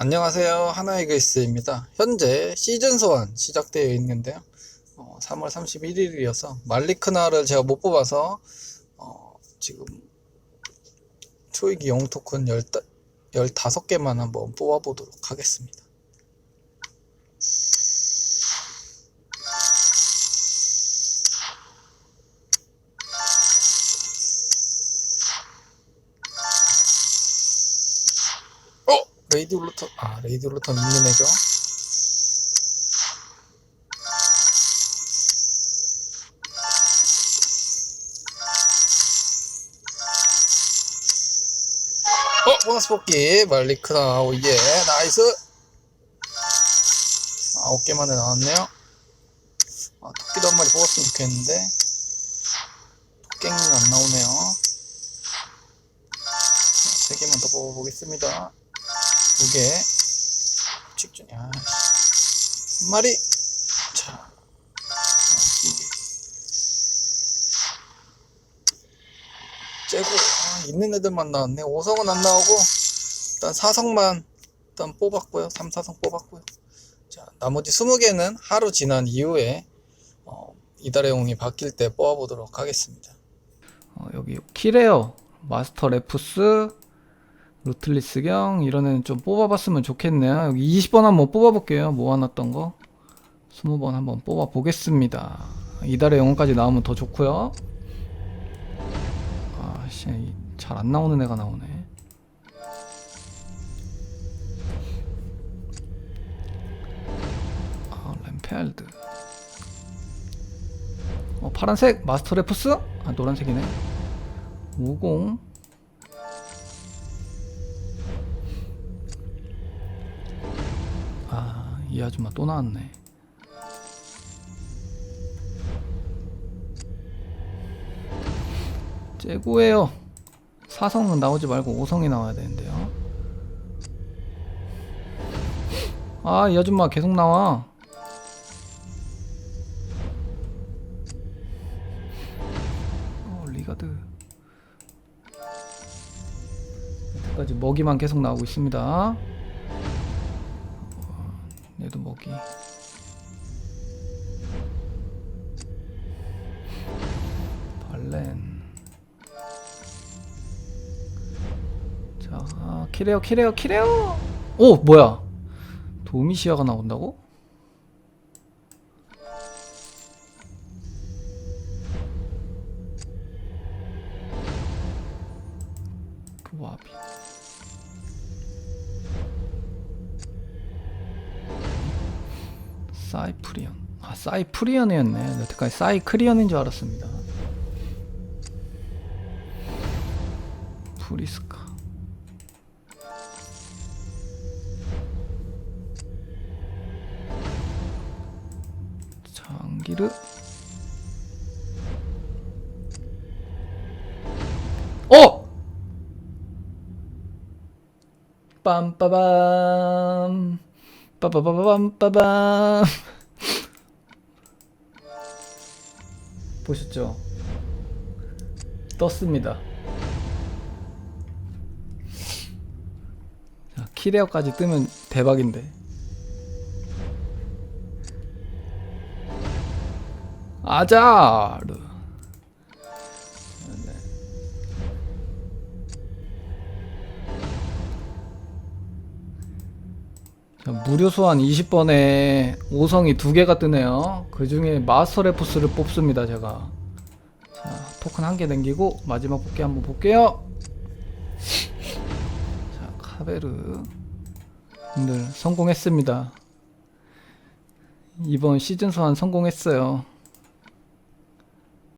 안녕하세요. 하나이글스입니다. 현재 시즌 소환 시작되어 있는데요. 어, 3월 31일이어서 말리크나를 제가 못 뽑아서 어, 지금 초이기 영웅 토큰 15개만 한번 뽑아보도록 하겠습니다. 레이디 울루터 아 레이디 울루터 있는 애죠? 어 보너스 뽑기. 말리크나 오예. 나이스. 아홉 개 만에 나왔네요. 아 토끼도 한 마리 뽑았으면 좋겠는데. 토깽이는 안 나오네요. 자, 세 개만 더 뽑아보겠습니다 두 개. 직전이, 아, 씨. 한 마리. 자. 아. 째고, 아, 있는 애들만 나왔네. 5성은 안 나오고, 일단 4성만 일단 뽑았고요. 3, 4성 뽑았고요. 자, 나머지 20개는 하루 지난 이후에, 어, 이달의 용이 바뀔 때 뽑아보도록 하겠습니다. 어, 여기 키레어, 마스터 레프스, 루틀리스경 이런 애는 좀 뽑아봤으면 좋겠네요. 여기 20번 한번 뽑아볼게요. 모아놨던 거 20번 한번 뽑아보겠습니다. 이달의 영혼까지 나오면 더 좋고요. 아씨 잘 안 나오는 애가 나오네. 아 램페알드. 어 파란색 마스터 레프스? 아 노란색이네. 50 이 아줌마 또 나왔네. 째고예요. 사성은 나오지 말고 오성이 나와야 되는데요. 아, 이 아줌마 계속 나와. 어, 리가드. 여기까지 먹이만 계속 나오고 있습니다. 얘도 먹이. 발렌. 자 아, 키레어 키레어 키레어 오 뭐야? 도미시아가 나온다고? 그 와비 사이프리언. 아, 사이프리언이었네. 여태까지 사이크리언인 줄 알았습니다. 프리스카. 장기르. 어! 빰빠밤. 빠바바밤 보셨죠? 떴습니다. 자, 키레어까지 뜨면 대박인데. 아자르. 무료 소환 20번에 5성이 2개가 뜨네요. 그 중에 마스터 레프스를 뽑습니다, 제가. 자, 토큰 한 개 남기고 마지막 뽑기 한번 볼게요. 자, 카베르. 분들 성공했습니다. 이번 시즌 소환 성공했어요.